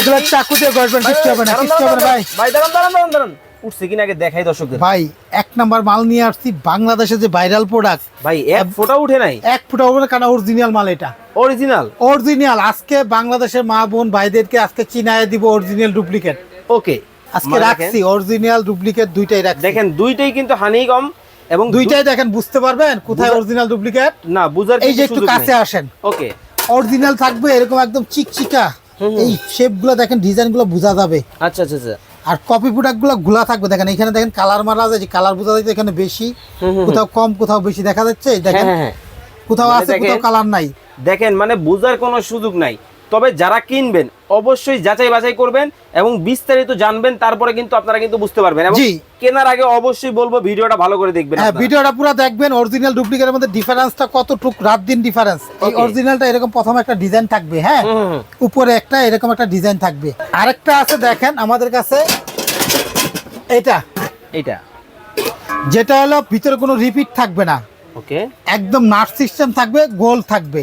এগুলো চাকু দিয়ে কিচ্ছু হবে না কিচ্ছু হবে না ভাই। ভাই দাঁড়ান দাঁড়ান দাঁড়ান দাঁড়ান। উঠছে কিনা আগে দেখাই দর্শকদের। ভাই এক নাম্বার মাল নিয়ে আসছি বাংলাদেশে যে ভাইরাল প্রোডাক্ট ভাই এক ফোটা উঠে নাই। এক ফুটা না কারণ অরিজিনাল মাল এটা? অরিজিনাল অরিজিনাল আজকে বাংলাদেশের মা বোন ভাইদেরকে আজকে চিনায় দিব অরিজিনাল ডুপ্লিকেট ওকে আজকে রাখছি অরিজিনাল ডুপ্লিকেট দুইটাই রাখছি। দেখেন দুইটাই কিন্তু হানি কম এবং দুইটাই দেখেন বুঝতে পারবেন কোথায় অরিজিনাল ডুপ্লিকেট না বুঝার এই যে একটু কাছে আসেন। ওকে অরিজিনাল থাকবে এরকম একদম চিকচিকা। এই শেপগুলো দেখেন ডিজাইনগুলো বোঝা যাবে। আচ্ছা আচ্ছা আচ্ছা। আর কপি প্রোডাক্টগুলো থাকবে দেখেন এখানে দেখেন কালার মারা যায় যে কালার বোঝা যাচ্ছে এখানে বেশি। কোথাও কম কোথাও বেশি দেখা যাচ্ছে হ্যাঁ দেখেন হ্যাঁ হ্যাঁ। কোথাও মানে আছে কোথাও কালার নাই। দেখেন মানে বোঝার কোনো সুযোগ নাই। তবে যারা কিনবেন অবশ্যই যাচাই বাছাই করবেন এবং বিস্তারিত জানবেন তারপরে কিন্তু আপনারা কিন্তু বুঝতে পারবেন এবং জি। কেনার আগে অবশ্যই বলব ভিডিওটা ভালো করে দেখবেন হ্যাঁ ভিডিওটা পুরো দেখবেন অরিজিনাল ডুপ্লিকেটের মধ্যে ডিফারেন্সটা কতটুক রাত দিন ডিফারেন্স এই অরিজিনালটা এরকম প্রথম একটা ডিজাইন থাকবে হ্যাঁ। উপরে একটা এরকম একটা ডিজাইন থাকবে। আরেকটা আছে দেখেন আমাদের কাছে এটা। এইটা। যেটা হলো ভিতরে কোনো রিপিট থাকবে না। ওকে একদম নাট সিস্টেম থাকবে গোল থাকবে।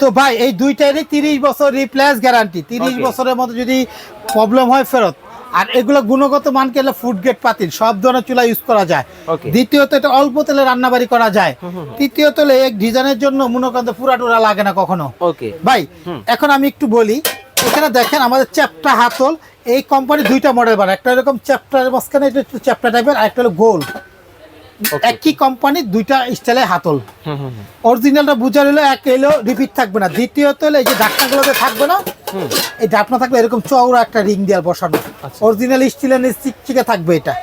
তো ভাই এই দুইটারই তিরিশ বছর রিপ্লেস গ্যারান্টি তিরিশ বছরের মধ্যে যদি প্রবলেম হয় ফেরত। আর এগুলো গুণগত মান কেলে ফুড গেট পাতিল সব ধরনের চুলা ইউজ করা যায়। দ্বিতীয়ত এটা অল্প তেলে রান্নাবাড়ি করা যায়। তৃতীয়ত এক ডিজাইনের জন্য মনে করেন তো পুরা টুরা লাগে না কখনো। ভাই এখন আমি একটু বলি এখানে দেখেন আমাদের চ্যাপটা হাতল এই কোম্পানি দুইটা মডেল বানায়। একটা এরকম চ্যাপ্টার মাঝখানে এটা চ্যাপ্টা টাইপের আর একটা হলো গোল. একই কোম্পানির দুইটা স্টাইলে হাতল। অরিজিনালটা বুঝার হলো এক এলো রিপিট থাকবে না। দ্বিতীয়ত হলো এই যে ডাকনাগুলোতে থাকবে না এই ডাকনা থাকলে এরকম চওড়া একটা রিং দেওয়ার বসানো। অরিজিনাল স্টিলের চিকচিকে থাকবে এটা।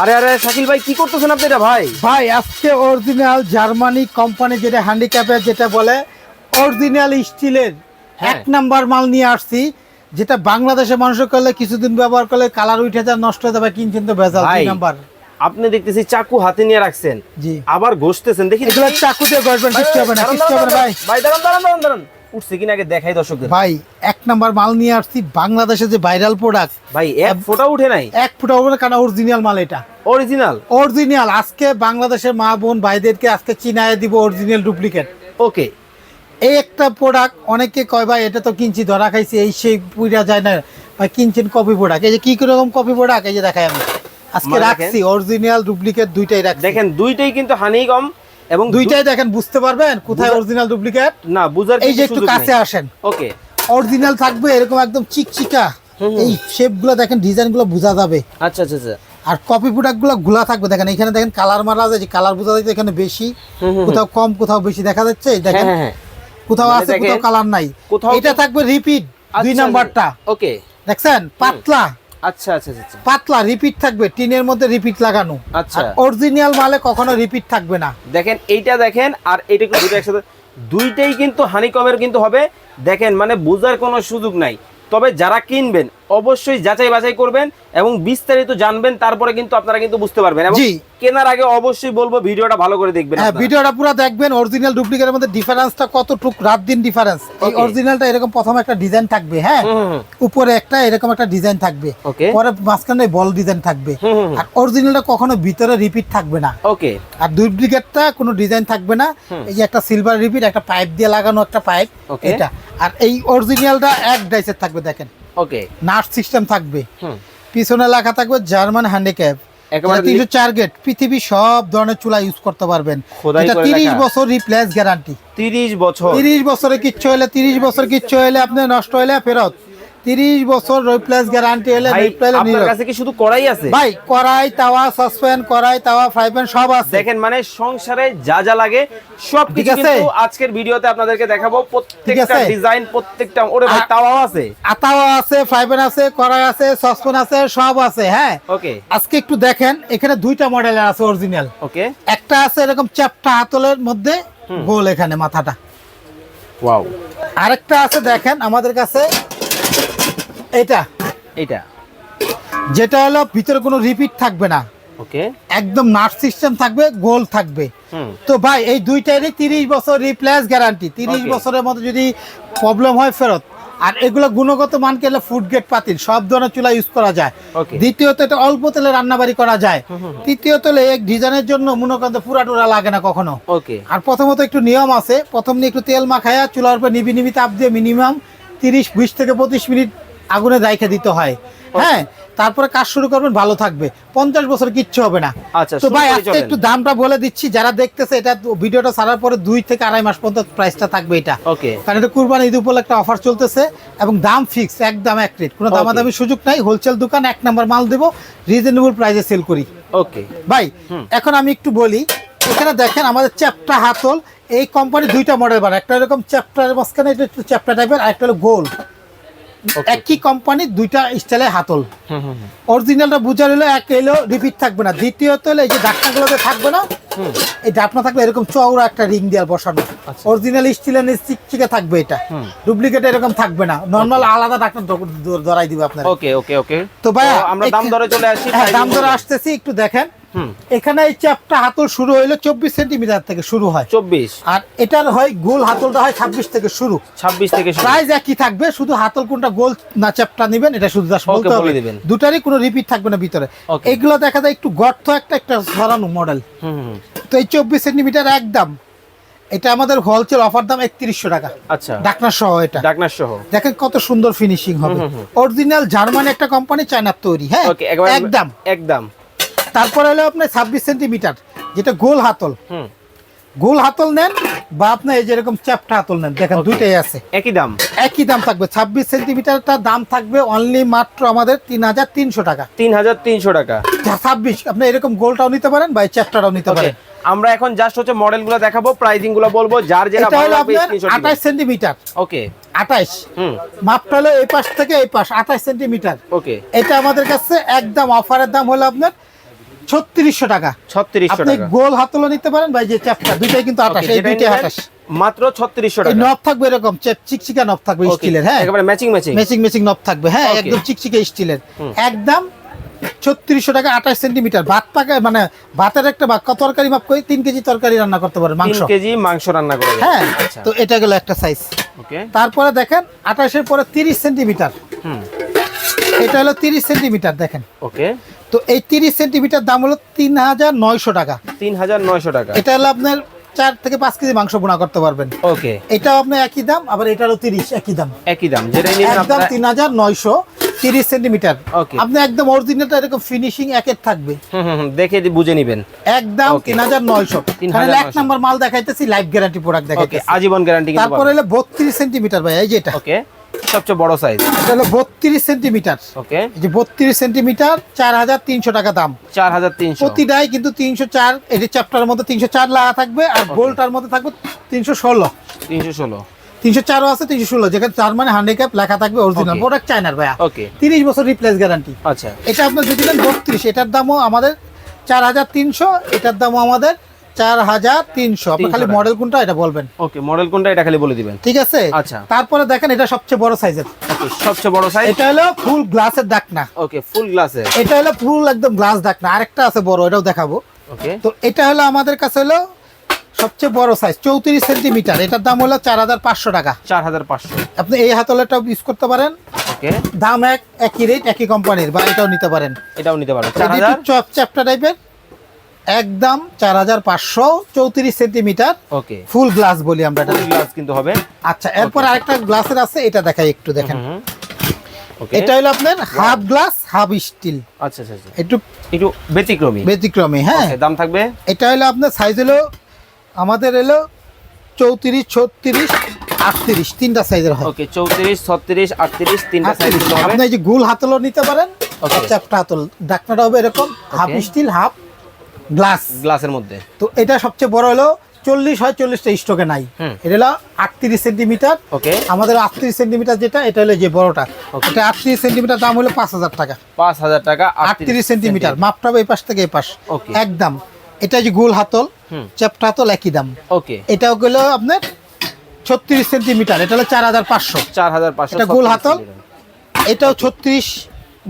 আরে আরে শাকিল ভাই কি করতেছেন আপনি এটা ভাই? ভাই আজকে অরিজিনাল জার্মানি কোম্পানি যেটা হ্যান্ডিক্যাপের যেটা বলে অরিজিনাল স্টিলের হ্যাঁ। এক নাম্বার মাল নিয়ে আসছি যেটা বাংলাদেশে মানুষ করলে কিছুদিন ব্যবহার করলে কালার উঠে যায় নষ্ট হয়ে যাবে কিনছেন তো ভেজাল দুই নাম্বার। আপনি দেখতেছি চাকু হাতে নিয়ে রাখছেন। জি। আবার ঘষতেছেন দেখি এগুলো চাকু দিয়ে গড়বেন কিচ্ছু হবে না কিচ্ছু হবে না ভাই। ভাই দাঁড়ান দাঁড়ান দাঁড়ান দাঁড়ান। উঠছে কিনা আগে দেখাই দর্শকদের। ভাই এক নাম্বার মাল নিয়ে আসছি বাংলাদেশে যে ভাইরাল প্রোডাক্ট ভাই এক ফোটা উঠে নাই। এক ফুটা না কারণ অরিজিনাল মাল এটা। অরিজিনাল অরিজিনাল আজকে বাংলাদেশের মা বোন ভাইদেরকে আজকে চিনায় দিব অরিজিনাল ডুপ্লিকেট ওকে। এই একটা প্রোডাক্ট অনেকে কয় ভাই এটা তো কিনছি ধরা খাইছি এই সেই পুইরা যায় না। ভাই কিনছেন কপি প্রোডাক্ট এই যে কি রকম কপি প্রোডাক্ট এই যে দেখাই আমি। আজকে রাখছি অরিজিনাল ডুপ্লিকেট দুইটাই রাখছি। দেখেন দুইটাই কিন্তু হানি কম এবং দুইটাই দেখেন বুঝতে পারবেন কোথায় অরিজিনাল ডুপ্লিকেট না বুঝার এই যে একটু কাছে আসেন। ওকে অরিজিনাল থাকবে এরকম একদম চিকচিকা। এই শেপগুলো দেখেন ডিজাইনগুলো বোঝা যাবে। আচ্ছা আচ্ছা আচ্ছা। আর কপি প্রোডাক্টগুলো থাকবে দেখেন এখানে দেখেন কালার মারা আছে যে কালার বোঝা যাচ্ছে এখানে বেশি। কোথাও কম কোথাও বেশি দেখা যাচ্ছে এই হ্যাঁ দেখেন। হ্যাঁ হ্যাঁ কোথাও মানে আছে কোথাও কালার নাই। কোথাও এটা থাকবে রিপিট দুই আচ্ছা, নাম্বারটা। ওকে দেখছেন? পাতলা। আচ্ছা আচ্ছা আচ্ছা, আচ্ছা। পাতলা রিপিট থাকবে টিনের মধ্যে রিপিট লাগানো। আচ্ছা। অরিজিনাল মালে কখনো রিপিট থাকবে না। দেখেন এইটা দেখেন আর এটা দুটো একসাথে দুইটাই কিন্তু হানিকমের কিন্তু হবে। দেখেন মানে বোঝার কোনো সুযোগ নাই। তবে যারা কিনবেন অবশ্যই যাচাই বাছাই করবেন এবং বিস্তারিত জানবেন তারপরে কিন্তু আপনারা কিন্তু বুঝতে পারবেন এবং কেনার আগে অবশ্যই বলব ভিডিওটা ভালো করে দেখবেন হ্যাঁ ভিডিওটা পুরো দেখবেন অরিজিনাল ডুপ্লিকেটের মধ্যে ডিফারেন্সটা কতটুক রাত দিন ডিফারেন্স এই অরিজিনালটা এরকম প্রথম একটা ডিজাইন থাকবে হ্যাঁ। উপরে একটা এরকম একটা ডিজাইন থাকবে। পরে মাঝখানে বল ডিজাইন থাকবে। আর অরিজিনালটা কখনো ভিতরে রিপিট থাকবে না। ওকে আর ডুপ্লিকেটটা কোনো ডিজাইন থাকবে না। এই যে একটা সিলভার রিপিট একটা পাইপ দিয়ে লাগানো একটা পাইপ এটা। আর এই অরিজিনালটা এক ডাইসের থাকবে দেখেন। ওকে নাট সিস্টেম থাকবে। পিছনে লেখা থাকবে জার্মান হ্যান্ডিক্যাপ তিনশো চার গেট পৃথিবীর সব ধরনের চুলা ইউজ করতে পারবেন। এটা তিরিশ বছর রিপ্লেস গ্যারান্টি তিরিশ বছর। তিরিশ বছরে কিচ্ছু হলে তিরিশ বছর কিচ্ছু হলে আপনি নষ্ট হলে ফেরত। তিরিশ বছর রিপ্লেস গ্যারান্টি হলে রিপ্লেস আপনার কাছে কি শুধু আছে? ভাই তাওয়া সসপ্যান তাওয়া ফ্রাই প্যান সব আছে। দেখেন মানে সংসারে যা যা লাগে সব কিছু আছে? কিন্তু আজকের ভিডিওতে আপনাদেরকে দেখাবো। প্রত্যেকটা ডিজাইন প্রত্যেকটা ওরে ভাই তাওয়াও আছে। আতাওয়া আছে ফ্রাই প্যান আছে আছে সসপ্যান আছে সব আছে হ্যাঁ? ওকে। আজকে একটু দেখেন এখানে দুইটা মডেলের আছে অরিজিনাল ওকে। একটা আছে এরকম চ্যাপটা হাতলের মধ্যে গোল এখানে মাথাটা। ওয়াও। আরেকটা আছে দেখেন আমাদের কাছে এটা। এইটা। যেটা হলো ভিতরে কোনো রিপিট থাকবে না। ওকে। একদম নাট সিস্টেম থাকবে গোল থাকবে। তো ভাই এই দুইটারই তিরিশ বছর রিপ্লেস গ্যারান্টি তিরিশ. বছরের মধ্যে যদি প্রবলেম হয় ফেরত। আর এগুলো গুণগত মান কেলে ফুড গেট পাতিল? সব ধরনের চুলা ইউজ করা যায়। দ্বিতীয়ত এটা অল্প তেলে রান্নাবাড়ি করা যায়। তৃতীয়ত এক ডিজাইনের জন্য মনে করেন পুরা টুরা লাগে না কখনো। আর প্রথমত একটু নিয়ম আছে। প্রথম নিয়ে একটু তেল মাখায়া চুলার উপর নিবি নিবি তাপ দিয়ে মিনিমাম তিরিশ বিশ থেকে পঁচিশ মিনিট আগুনে রাইখে দিতে হয়। হ্যাঁ তারপরে কাজ শুরু করবেন ভালো থাকবে। পঞ্চাশ বছর কিচ্ছু হবে না। আচ্ছা, তো ভাই আজকে একটু দামটা বলে দিচ্ছি যারা দেখতেছে এটা ভিডিওটা ছাড়ার পরে দুই থেকে আড়াই মাস পর্যন্ত প্রাইসটা থাকবে এটা। ওকে কারণ এটা কুরবানি ঈদ উপলক্ষে একটা অফার চলতেছে এবং দাম ফিক্স একদম এক রেট কোনো. দামাদামি সুযোগ নাই হোলসেল দোকান এক নাম্বার মাল দেবো রিজনেবল প্রাইসে সেল করি। ওকে ভাই এখন আমি একটু বলি এখানে দেখেন আমাদের চ্যাপটা হাতল এই কোম্পানি দুইটা মডেল বানায়। একটা এরকম চ্যাপ্টার মাঝখানে এটা একটু চ্যাপ্টা টাইপের আর একটা হলো গোল একই কোম্পানির দুইটা স্টাইলে হাতল। হুম হুম হুম। অরিজিনালটা বুঝার হলো এক এলো রিপিট থাকবে না। দ্বিতীয়ত হলো এই যে ডাকনাগুলোতে থাকবে না হুম। এই ডাকনা থাকলে এরকম চওড়া একটা রিং দেওয়ার বসানো। অরিজিনাল স্টিলের চিকচিকে থাকবে এটা। ডুপ্লিকেট এরকম থাকবে না। নর্মাল আলাদা ডাকনা ধরাই দিবে আপনার ওকে ওকে ওকে তো ভাইয়া, আমরা দাম দরে চলে আসি হ্যাঁ দাম ধরে আসতেছি একটু দেখেন। এখানে এই চ্যাপটা হাতল শুরু হইল চব্বিশ সেন্টিমিটার থেকে শুরু হয়। চব্বিশ। আর এটার হয় গোল হাতলটা হয় ছাব্বিশ থেকে শুরু। ছাব্বিশ থেকে। প্রাইস একই থাকবে শুধু হাতল কোনটা গোল না চ্যাপটা নিবেন এটা শুধু বলতে হবে। দুটারই কোনো রিপিট থাকবে না ভিতরে। এগুলো দেখা যায় একটু গর্ত একটা একটা সরানো মডেল। তো এই চব্বিশ সেন্টিমিটার একদম এটা আমাদের হোলসেল অফার দাম একত্রিশশো টাকা। আচ্ছা। ডাকনা সহ এটা। ডাকনার সহ দেখেন কত সুন্দর ফিনিশিং হবে। অরিজিনাল জার্মানি একটা কোম্পানি চায়নার তৈরি হ্যাঁ? একদম একদম তারপরে হলো আপনার ছাব্বিশ সেন্টিমিটার যেটা গোল হাতল। হুম। গোল হাতল নেন বা আপনার এই যেরকম চ্যাপটা হাতল নেন দেখেন দুইটাই আছে। একই দাম? একই দাম থাকবে ছাব্বিশ সেন্টিমিটারটা দাম থাকবে অনলি মাত্র আমাদের তিন হাজার তিনশো টাকা। তিন হাজার তিনশো টাকা। ছাব্বিশ আপনি এরকম গোলটাও নিতে পারেন বা এই চ্যাপটাটাও নিতে পারেন। আমরা এখন জাস্ট হচ্ছে মডেলগুলো দেখাবো প্রাইসিংগুলো বলব যার যেটা ভালো লাগবে আপনার আঠাশ সেন্টিমিটার। ওকে আঠাশ। হুম। মাপটা হলো এই পাশ থেকে এই পাশ আঠাশ সেন্টিমিটার। ওকে এটা আমাদের কাছে একদম অফারের দাম হলো আপনার ছত্রিশশো টাকা। ছত্রিশশো আপনি গোল হাতলও নিতে পারেন এই যে চ্যাপটা দুইটাই কিন্তু আঠাশ এই দুইটাই আঠাশ। মাত্র ছত্রিশশো টাকা। নব থাকবে এরকম চিকচিকা নব থাকবে স্টিলের হ্যাঁ? একেবারে ম্যাচিং ম্যাচিং মেচিং মেচিং নব থাকবে হ্যাঁ একদম চিকচিকে স্টিলের। একদম ছত্রিশশো টাকা আঠাশ সেন্টিমিটার ভাত পাকা মানে ভাতের একটা ভাত তরকারি মাপ করে তিন কেজি তরকারি রান্না করতে পারে মাংস। কেজি মাংস রান্না করে হ্যাঁ আচ্ছা। তো এটা গেল একটা সাইজ তারপরে দেখেন আঠাশের পরে তিরিশ সেন্টিমিটার হুম। এটা হলো তিরিশ সেন্টিমিটার দেখেন। ওকে। তো এই তিরিশ সেন্টিমিটার দাম হলো তিন হাজার নয়শো টাকা। তিন হাজার নয়শো টাকা। এটা হলো আপনার চার থেকে পাঁচ কেজি মাংস বোনা করতে পারবেন। ওকে। এটাও আপনার একই দাম আবার এটা হলো তিরিশ একই দাম। একই দাম নেবেন একদম আপনারা তিন হাজার নয়শো তিরিশ সেন্টিমিটার। আপনি একদম অরিজিনালটা এরকম ফিনিশিং একের থাকবে। হুম হুম দেখে দি- বুঝে নিবেন। একদম Okay. তিন হাজার নয়শো। 3,900 এক নাম্বার মাল দেখাইতেছি লাইফ গ্যারান্টি প্রোডাক্ট ওকে দেখাইতেছি আজীবন গ্যারান্টি কিন্তু তারপরে হলো বত্রিশ সেন্টিমিটার ভাই এই যে এটা। ওকে। সবচেয়ে বড় সাইজ এটা হলো বত্রিশ সেন্টিমিটার। ওকে এই যে বত্রিশ সেন্টিমিটার চার হাজার তিনশো টাকা দাম। চার হাজার তিনশো। প্রতিটাই কিন্তু তিনশো চার এটি চ্যাপ্টারের মধ্যে তিনশো চার লাগা থাকবে আর গোলটার মধ্যে থাকবে তিনশো ষোলো। তিনশো ষোলো। তিনশো চারও আছে তিনশো ষোলো। যেখানে চার মানে হ্যান্ডিক্যাপ লেখা থাকবে অরিজিনাল. প্রোডাক্ট চায়নার ভাইয়া। ওকে তিরিশ বছর রিপ্লেস গ্যারান্টি আচ্ছা। এটা আপনার যদি নেন বত্রিশ এটার দামও আমাদের চার হাজার তিনশো এটার দামও আমাদের চার হাজার তিনশো। আপনি খালি মডেল কোনটা এটা বলবেন? ওকে মডেল কোনটা এটা খালি বলে দিবেন। ঠিক আছে? আচ্ছা। তারপরে দেখেন এটা সবচেয়ে বড় সাইজের সবচেয়ে বড় সাইজ এটা হলো ফুল গ্লাসের ডাকনা। ওকে ফুল গ্লাসের এটা হলো ফুল একদম গ্লাস ডাকনা। আরেকটা আছে বড় এটাও দেখাবো। ওকে তো এটা হলো আমাদের কাছে হলো সবচেয়ে বড় সাইজ চৌত্রিশ সেন্টিমিটার। এটার দাম হলো চার হাজার পাঁচশো টাকা। চার হাজার পাঁচশো। আপনি এই হাতলটাও ইউজ করতে পারেন। দাম এক একই রেট একই কোম্পানির বা এটাও নিতে পারেন। এটাও নিতে পারবেন চার হাজার? চপ চ্যাপ্টা টাইপের একদম চার হাজার পাঁচশো চৌত্রিশ সেন্টিমিটার। ওকে ফুল গ্লাস বলি আমরা গ্লাস কিন্তু হবে। আচ্ছা এরপর আরেকটা গ্লাসের আছে এটা দেখাই একটু দেখেন। এটা হলো আপনার হাফ গ্লাস হাফ স্টিল আচ্ছা আচ্ছা। একটু একটু ব্যতিক্রমী। ব্যতিক্রমী হ্যাঁ। দাম থাকবে? এটা হলো আপনার সাইজ হলো আমাদের এলো চৌত্রিশ ছত্রিশ আটত্রিশ তিনটা সাইজের হয়। ওকে চৌত্রিশ ছত্রিশ আটত্রিশ তিনটা সাইজ 38 কিন্তু হবে। আপনি এই যে গোল হাতলও নিতে পারেন. চ্যাপটা হাতল ডাকনাটা হবে এরকম হাফ স্টিল হাফ গ্লাস। গ্লাসের মধ্যে। তো এটা সবচেয়ে বড় হলো চল্লিশ হয় চল্লিশটা স্টকে নাই। এটা হলো আটত্রিশ সেন্টিমিটার ওকে। আমাদের আটত্রিশ সেন্টিমিটার যেটা এটা হলো যে বড়টা. এটা আটত্রিশ সেন্টিমিটার দাম হলো পাঁচ হাজার টাকা। পাঁচ হাজার টাকা আটত্রিশ সেন্টিমিটার মাপটা এই পাশ থেকে এই পাশ। একদম। এটা যে গোল হাতল চ্যাপটা হাতল একই দাম। ওকে। এটাও গেলো আপনার ছত্রিশ সেন্টিমিটার এটা হলো চার হাজার পাঁচশো। চার হাজার পাঁচশো এটা গোল হাতল? এটাও ছত্রিশ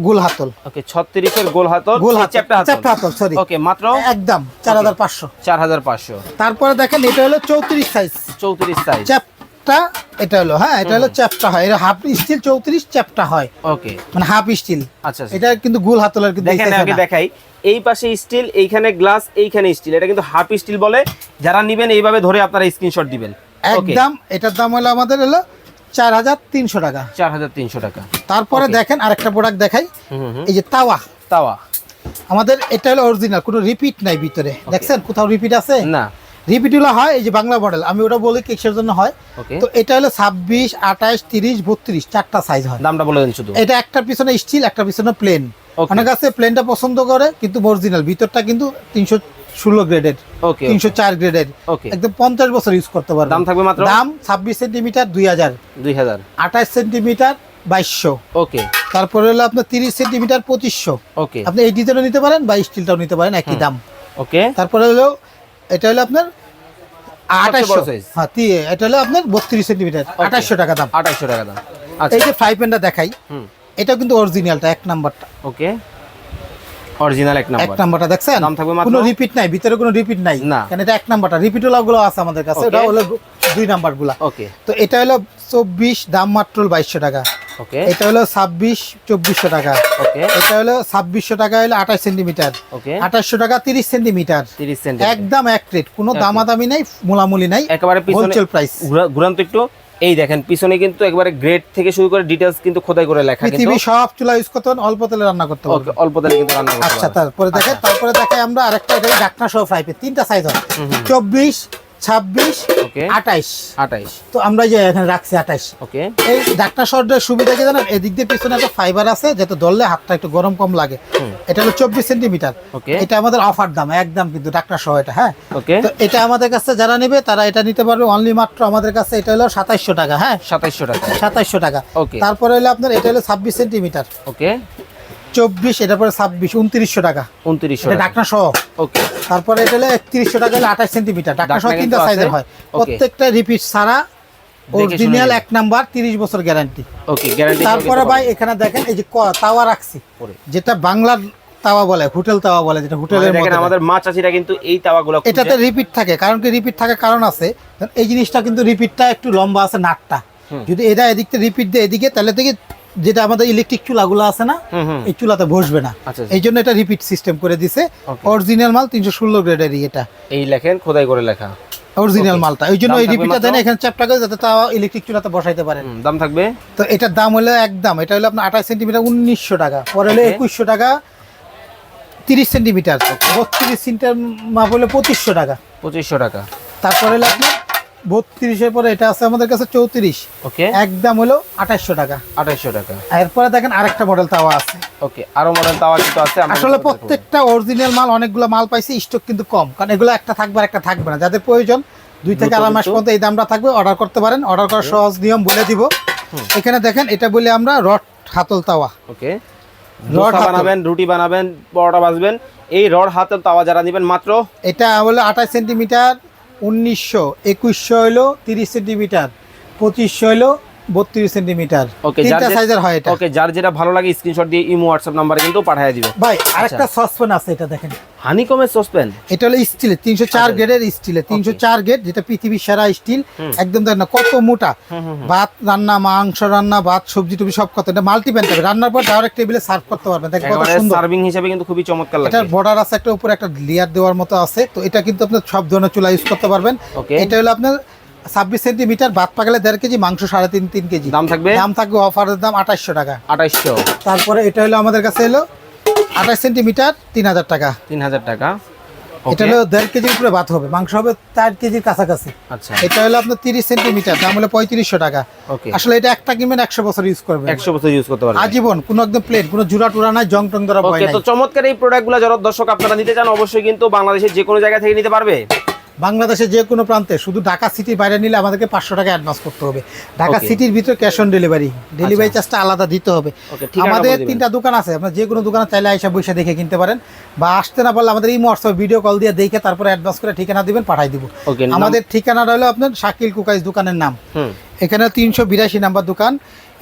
গোল হাতল ওকে ছত্রিশের গোল হাতল গোল চ্যাপ্টা হাতল। চ্যাপ্টা হাতল সরি ওকে মাত্র? একদম চার হাজার পাঁচশো। চার হাজার পাঁচশো। তারপরে দেখেন এটা হলো চৌত্রিশ সাইজ চৌত্রিশ সাইজ চ্যাপটা এটা হলো হ্যাঁ এটা হলো চ্যাপটা হয়। এটা হাফ স্টিল চৌত্রিশ চ্যাপটা হয়। ওকে। মানে হাফ স্টিল আচ্ছা আচ্ছা। এটা কিন্তু গোল হাতলের কিন্তু এই দেখেন আগে দেখাই। এই পাশে স্টিল এইখানে গ্লাস এইখানে স্টিল এটা কিন্তু হাফ স্টিল বলে। যারা নিবেন এইভাবে ধরে আপনারা স্ক্রিনশট দিবেন। একদম এটার দাম হলো আমাদের হলো চার হাজার তিনশো টাকা। চার হাজার তিনশো টাকা। তারপরে দেখেন আরেকটা প্রোডাক্ট দেখাই। এই যে তাওয়া। তাওয়া। আমাদের এটা হলো অরিজিনাল কোনো রিপিট নাই ভিতরে। দেখছেন কোথাও রিপিট আছে? না। রিপিটগুলো হয় এই যে বাংলা মডেল আমি ওটা বলি কিসের জন্য হয়? তো এটা হলো ছাব্বিশ আঠাশ তিরিশ বত্রিশ চারটা সাইজ হয়। দামটা বলে দিন শুধু। এটা একটার পিছনে স্টিল একটা পিছনে প্লেন. অনেক আছে প্লেনটা পছন্দ করে কিন্তু অরিজিনাল ভিতরটা কিন্তু তিনশো ষোলো গ্রেডের ওকে তিনশো চার গ্রেডের। ওকে একদম পঞ্চাশ বছর ইউজ করতে পারবে দাম থাকবে মাত্র? দাম ছাব্বিশ সেন্টিমিটার দুই হাজার। দুই হাজার। আঠাশ সেন্টিমিটার বাইশশো। ওকে তারপরে হলো আপনার তিরিশ সেন্টিমিটার পঁচিশশো। ওকে আপনি এই ডিজাইনও নিতে পারেন বা স্টিলটাও নিতে পারেন একই দাম। ওকে তারপরে হলো এটা হলো আপনার আঠাশশো হ্যাঁ এটা হলো আপনার বত্রিশ সেন্টিমিটার আঠাশশো টাকা দাম। আঠাইশশো টাকা দাম। আচ্ছা। এই যে ফ্রাই প্যানটা দেখাই এটা কিন্তু অরিজিনালটা এক নাম্বারটা। ওকে অরিজিনাল এক এক নাম্বারটা দেখছেন? দাম থাকবে মাত্র? কোনো রিপিট নাই ভিতরে কোনো রিপিট নাই। না। কারণ এটা এক নাম্বারটা? রিপিটগুলো আছে আমাদের কাছে হলো দুই নাম্বারগুলা ওকে তো এটা হলো চব্বিশ দাম মাত্র টাকা। ওকে এটা হলো ছাব্বিশ চব্বিশশো টাকা। ওকে এটা হলো ছাব্বিশশো টাকা হলো আঠাশ সেন্টিমিটার। ওকে আঠাশশো টাকা তিরিশ সেন্টিমিটার। একদম এক রেট কোনো দামাদামি নাই মোলামুলি নাই একেবারে পিছনে হোলসেল প্রাইস ঘুরা- ঘুরান তো একটু। এই দেখেন পিছনে কিন্তু একবারে গ্রেড থেকে শুরু করে ডিটেলস কিন্তু খোদাই করে লেখা কিন্তু পৃথিবী সব চুলা ইউজ করতে অল্প তেলে রান্না করতে ওকে অল্প তেলে কিন্তু রান্না করতে আচ্ছা তারপরে দেখেন তারপরে দেখেন আমরা আরেকটা এটা ঢাকনা সহ ফ্রাই প্যান তিনটা সাইজ হয় চব্বিশ ছাব্বিশ আঠাইশ। আঠাইশ। তো আমরা যে এখানে রাখছি আঠাইশ। ওকে। এই ডাক্তার শর্টের সুবিধা কি জানেন? এদিক দিয়ে পিছনে একটা ফাইবার আছে যাতে ধরলে হাতটা একটু গরম কম লাগে। এটা হলো চব্বিশ সেন্টিমিটার এটা আমাদের অফার দাম একদম কিন্তু ডাক্তার সহ এটা হ্যাঁ? তো এটা আমাদের কাছে যারা নেবে তারা এটা নিতে পারবে অনলি মাত্র আমাদের কাছে এটা হলো সাতাইশশো টাকা হ্যাঁ? সাতাইশশো টাকা। সাতাইশশো টাকা। ওকে। তারপরে হলো আপনার এটা হলো ছাব্বিশ সেন্টিমিটার ওকে। চব্বিশ এটার পরে ছাব্বিশ উনত্রিশশো টাকা। উনত্রিশশো ডাকনা সহ ওকে। তারপরে এটা হলো একত্রিশশো টাকা হলো আঠাশ সেন্টিমিটার। ডাকনা সহ তিনটা সাইজের হয়। প্রত্যেকটা রিপিট ছাড়া অরিজিনাল এক নাম্বার তিরিশ বছর গ্যারান্টি ওকে গ্যারান্টি তারপরে ভাই এখানে দেখেন এই যে তাওয়া রাখছি। যেটা বাংলার তাওয়া বলে হোটেল তাওয়া বলে যেটা হোটেলের মানে মধ্যে আমাদের মা চাচিরা কিন্তু এই তাওয়াগুলো এটাতে রিপিট থাকে। কারণ কি রিপিট থাকার কারণ আছে? এই জিনিসটা কিন্তু রিপিটটা একটু লম্বা আছে নাটটা। যদি এটা এদিক থেকে রিপিট দেয় এদিকে তাহলে থেকে যেটা আমাদের ইলেকট্রিক চুলাগুলো আছে না এই চুলাতে বসবে না। আচ্ছা এই জন্য এটা রিপিট সিস্টেম করে দিছে। অরিজিনাল মাল তিনশো ষোলো গ্রেডেরই এটা। এই লেখেন খোদাই করে লেখা। অরিজিনাল মালটা। ওই জন্য এই থাকবে দেন এখানে চ্যাপটা করে যাতে তা ইলেকট্রিক চুলাতে বসাইতে পারেন। দাম থাকবে? তো এটার দাম হলো একদম এটা হলো আপনার আঠাশ সেন্টিমিটার উনিশশো টাকা। পরে হলো একুশশো টাকা তিরিশ সেন্টিমিটার বত্রিশ সেন্টিমিটার মাপ হলো পঁচিশশো টাকা। পঁচিশশো টাকা। তারপরে হলো আপনার বত্রিশের পরে এটা আছে আমাদের কাছে চৌত্রিশ। ওকে একদম হলো আঠাশশো টাকা। আঠাইশশো টাকা। এরপরে দেখেন আরেকটা মডেল তাওয়া আছে। ওকে আরও মডেল তাওয়া কিন্তু আছে আসলে প্রত্যেকটা অরিজিনাল মাল অনেকগুলো মাল পাইছি স্টক কিন্তু কম। কারণ এগুলো একটা থাকবে আর একটা থাকবে না। যাদের প্রয়োজন দুই থেকে আড়াই মাস পর্যন্ত এই দামটা থাকবে অর্ডার করতে পারেন। অর্ডার করার সহজ নিয়ম বলে দিব। এখানে দেখেন এটা বলি আমরা রড হাতল তাওয়া। ওকে রড বানাবেন রুটি বানাবেন পরোটা বাজবেন এই রড হাতের তাওয়া যারা নেবেন মাত্র এটা হলো আঠাশ সেন্টিমিটার উনিশশো একুশশো হলো তিরিশ সেন্টিমিটার পঁচিশশো হলো বত্রিশ সেন্টিমিটার। ওকে সাইজের হয় এটা। ওকে যার যেটা ভালো লাগে স্ক্রিনশট দিয়ে ইমো নাম্বারে কিন্তু পাঠিয়ে দিবে। ভাই আচ্ছা। আরেকটা সসপ্যান আছে এটা দেখেন। হানিকমের সসপেন এটা হলো স্টিলের তিনশো চার আচ্ছা। গ্রেডের স্টিলের তিনশো চার গ্রেড যেটা পৃথিবীর সেরা স্টিল একদম দেখেন না কত মোটা। ভাত রান্না মাংস রান্না ভাত সবজি টবজি সব কত। এটা মাল্টি প্যান রান্নার পর ডাইরেক্ট টেবিলে সার্ভ করতে পারবেন। দেখেন কত সুন্দর। সার্ভিং হিসেবে কিন্তু খুবই চমৎকার লাগে এটার বর্ডার আছে একটা উপরে একটা লেয়ার দেওয়ার মতো আছে। তো এটা কিন্তু আপনার সব ধরনের চুলা ইউজ করতে পারবেন। এটা হলো আপনার ছাব্বিশ সেন্টিমিটার ভাত পাকালে দেড় কেজি মাংস সাড়ে তিন তিন কেজি। দাম থাকবে? দাম থাকবে অফারের দাম আঠাশশো টাকা। আঠাইশশো। তারপরে এটা হলো আমাদের কাছে হলো আঠাশ সেন্টিমিটার তিন হাজার টাকা। তিন হাজার টাকা। এটা হলো দেড় কেজির উপরে ভাত হবে। মাংস হবে চার কেজির কাছাকাছি। আচ্ছা। এটা হলো আপনার তিরিশ সেন্টিমিটার দাম হলো পঁয়ত্রিশশো টাকা। আসলে এটা একটা কিনবেন একশো বছর ইউজ করবেন। একশো বছর ইউজ করতে পারবেন। আজীবন কোনো একদম প্লেন কোনো জুড়া টুরা নাই জং টং ধরা তো চমৎকার এই প্রোডাক্টগুলো যারা দর্শক আপনারা নিতে চান অবশ্যই কিন্তু বাংলাদেশের যে কোনো জায়গা থেকে নিতে পারবে। বাংলাদেশে যে কোনো প্রান্তে শুধু ঢাকা সিটির বাইরে নিলে আমাদেরকে পাঁচশো টাকা অ্যাডভান্স করতে হবে। ঢাকা সিটির ভিতরে ক্যাশ অন ডেলিভারি ডেলিভারি চার্জটা আলাদা দিতে হবে। আমাদের তিনটা দোকান আছে। আপনার যে কোনো দোকানে চাইলে আইসা বসে দেখে কিনতে পারেন। বা আসতে না পারলে আমাদের এই হোয়াটসঅ্যাপ ভিডিও কল দিয়ে দেখে তারপরে অ্যাডভান্স করে ঠিকানা দিবেন পাঠাই দিব। আমাদের ঠিকানাটা হলো আপনার শাকিল কুকাইস দোকানের নাম। এখানে তিনশো বিরাশি নাম্বার দোকান।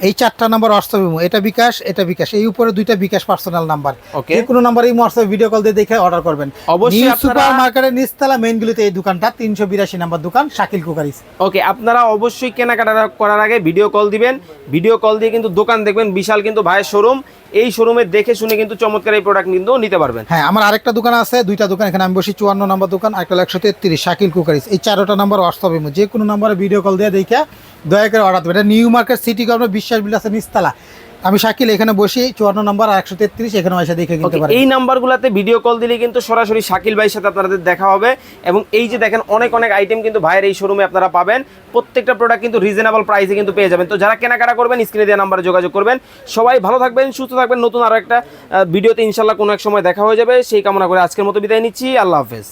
এই চারটা নাম্বার হোয়াটসঅ্যাপ ইমো এটা বিকাশ এটা বিকাশ এই উপরে দুইটা বিকাশ পার্সোনাল নাম্বার। যে কোনো নাম্বার এই হোয়াটসঅ্যাপ ভিডিও কল দিয়ে দেখে অর্ডার করবেন। অবশ্যই আপনারা- সুপার মার্কেটের নিচতলা মেনগুলিতে এই দোকানটা তিনশো বিরাশি নাম্বার দোকান শাকিল কুকারিস। ওকে আপনারা অবশ্যই কেনাকাটা করার আগে ভিডিও কল দিবেন। ভিডিও কল দিয়ে কিন্তু দোকান দেখবেন বিশাল কিন্তু ভাইয়ের শোরুম এই শোরুমে দেখে শুনে কিন্তু চমৎকার এই প্রোডাক্ট কিন্তু নিতে পারবেন। হ্যাঁ আমার আরেকটা দোকান আছে, দুইটা দোকান, এখানে আমি বসি চুয়ান্ন নম্বর দোকান একটা একশো তেত্রিশ, শাকিল কুকারিস। এই চারোটা নাম্বার হোয়াটসঅ্যাপে যে কোনো নাম্বারে ভিডিও কল দিয়ে দেখে দয়া করে অর্ডার দেবে এটা নিউ মার্কেট সিটি গভর্নমেন্ট বিশ্বাস বিলাসের নিস্তালা আমি শাকিল এখানে বসি চুয়ান্ন নম্বর আর একশো তেত্রিশ এখানে এসে দেখে কিনতে পারেন। এই নাম্বারগুলোতে ভিডিও কল দিলে কিন্তু সরাসরি শাকিল ভাইয়ের সাথে আপনাদের দেখা হবে এবং এই যে দেখেন অনেক অনেক আইটেম কিন্তু ভাইয়ের এই শোরুমে আপনারা পাবেন। প্রত্যেকটা প্রোডাক্ট কিন্তু রিজনেবল প্রাইসে কিন্তু পেয়ে যাবেন। তো যারা কেনাকাটা করবেন স্ক্রিনে দেওয়া নাম্বারে যোগাযোগ করবেন। সবাই ভালো থাকবেন সুস্থ থাকবেন। নতুন আরও একটা ভিডিওতে ইনশাল্লাহ কোনো এক সময় দেখা হয়ে যাবে। সেই কামনা করে আজকের মতো বিদায় নিচ্ছি। আল্লাহ হাফেজ।